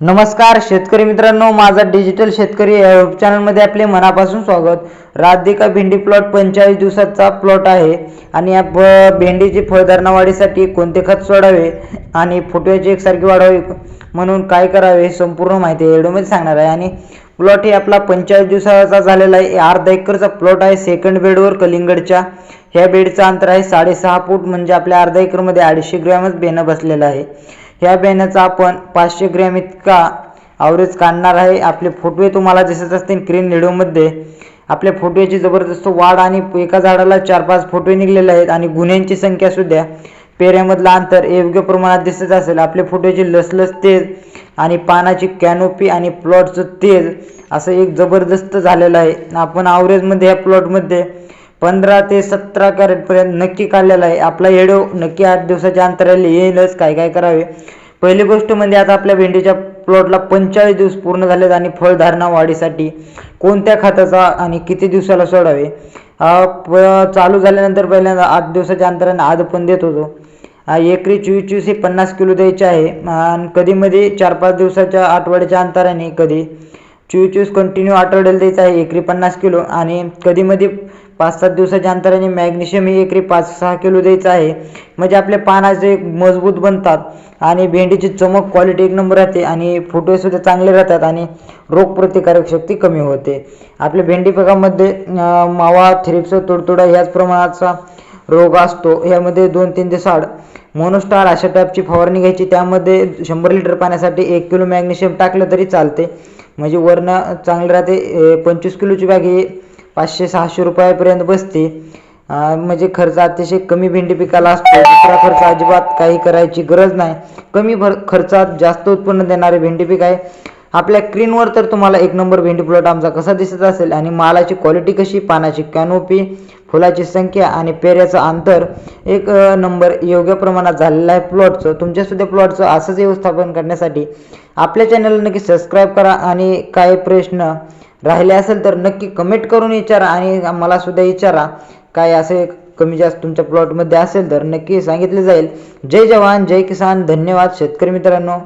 नमस्कार शेतकरी मित्रांनो माझा डिजिटल शेतकरी यूट्यूब चॅनलमध्ये आपले मनापासून स्वागत. राधिका भेंडी प्लॉट पंचेचाळीस दिवसाचा प्लॉट आहे आणि या प- भेंडीची फळधारणा वाढीसाठी कोणते खत सोडावे आणि फुटव्याची एकसारखी वाढावी म्हणून काय करावे हे संपूर्ण माहिती या व्हिडिओमध्ये सांगणार आहे. आणि प्लॉट हे आपला पंचेचाळीस दिवसाचा झालेला आहे. अर्धा एकरचा प्लॉट आहे सेकंड बेडवर कलिंगडच्या. ह्या बेडचं अंतर आहे साडेसहा फूट म्हणजे आपल्या अर्धा एकरमध्ये अडीचशे ग्रॅमच बेणं बसलेलं आहे. ह्या बेण्याचा आपण पाचशे ग्रॅम इतका आवरेज काढणार आहे. आपले फुटवे तुम्हाला दिसत असतील क्रीन व्हिडिओमध्ये आपल्या फोटोची जबरदस्त वाढ आणि एका झाडाला चार पाच फोटो निघलेले आहेत आणि गुन्ह्यांची संख्या सुद्धा पेऱ्यामधलं अंतर योग्य प्रमाणात दिसत असेल. आपल्या फोटोची लसलस तेज आणि पानाची कॅनोपी आणि प्लॉटचं तेज असं एक जबरदस्त झालेलं आहे. आपण आवरेजमध्ये ह्या प्लॉटमध्ये पंधरा ते सतरा कॅरेटपर्यंत नक्की काढलेला आहे. आपला येडो नक्की आठ दिवसाच्या अंतराला येईलच. काय काय करावे? पहिली गोष्ट म्हणजे आता आपल्या भेंडीच्या प्लॉटला पंचेचाळीस दिवस पूर्ण झालेत आणि फळधारणा वाढीसाठी कोणत्या खताचा आणि किती दिवसाला सोडावे? प- चालू झाल्यानंतर पहिल्यांदा आठ दिवसाच्या अंतराने आज पण देत होतो. एकरी चोवीस चोवीस हे पन्नास किलो द्यायचे आहे. आणि कधीमध्ये चार पाच दिवसाच्या आठवड्याच्या अंतराने कधी? चोवीस चोवीस कंटिन्यू आठवड्याला द्यायचं आहे. एकरी पन्नास किलो आणि कधीमध्ये पाच सात दिवसाच्या अंतराने मॅग्नेशियम ही एकरी पाच सहा किलो द्यायचं आहे. म्हणजे आपले पानाचे मजबूत बनतात आणि भेंडीची चमक क्वालिटी एक नंबर राहते आणि फुटवेसुद्धा चांगले राहतात आणि रोगप्रतिकारक शक्ती कमी होते. आपल्या भेंडी पिकामध्ये मावा थ्रिप्स तुडतुडा ह्याच प्रमाणाचा रोग असतो. यामध्ये दोन तीन दिवसाआड मोनोस्टार अशा टाईपची फवारणी घ्यायची. त्यामध्ये शंभर लिटर पाण्यासाठी एक किलो मॅग्नेशियम टाकलं तरी चालते. म्हणजे वरनं चांगलं राहते. पंचवीस किलोची बॅग ही पाचशे सहाशे रुपयापर्यंत बसते. म्हणजे खर्च अतिशय कमी भेंडी पिकाला असतो. दुसरा खर्च अजिबात काही करायची गरज नाही. कमी भर खर्चात जास्त उत्पन्न देणारे भेंडी पीक आहे. आपल्या स्क्रीनवर तर तुम्हाला एक नंबर भेंडी प्लॉट आमचा कसा दिसत असेल आणि मालाची क्वालिटी कशी पानाची कॅनोपी फुलाची संख्या आणि पेऱ्याचं अंतर एक नंबर योग्य प्रमाणात झालेलं आहे प्लॉटचं. तुमच्यासुद्धा प्लॉटचं असंच व्यवस्थापन करण्यासाठी आपल्या चॅनलला नक्की सबस्क्राईब करा आणि काही प्रश्न राहिले असेल तर नक्की कमेंट करून विचारा आणि मला सुद्धा विचारा. काय असे कमी जास्त तुमच्या प्लॉटमध्ये असेल तर नक्की सांगितले जाईल. जय जवान जय किसान धन्यवाद. शेतकरी मित्रांनो.